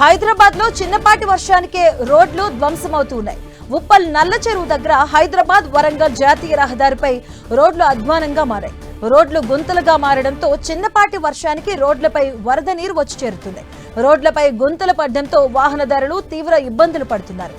హైదరాబాద్లో చిన్నపాటి వర్షానికే రోడ్లు ధ్వంసమవుతున్నాయి. ఉప్పల్ నల్ల చెరువు దగ్గర హైదరాబాద్ వరంగల్ జాతీయ రహదారిపై రోడ్లు అధ్వానంగా మారాయి. రోడ్లు గుంతలుగా మారడంతో చిన్నపాటి వర్షానికి రోడ్లపై వరద నీరు వచ్చి చేరుతుంది. రోడ్లపై గుంతలు పడడంతో వాహనదారులు తీవ్ర ఇబ్బందులు పడుతున్నారు.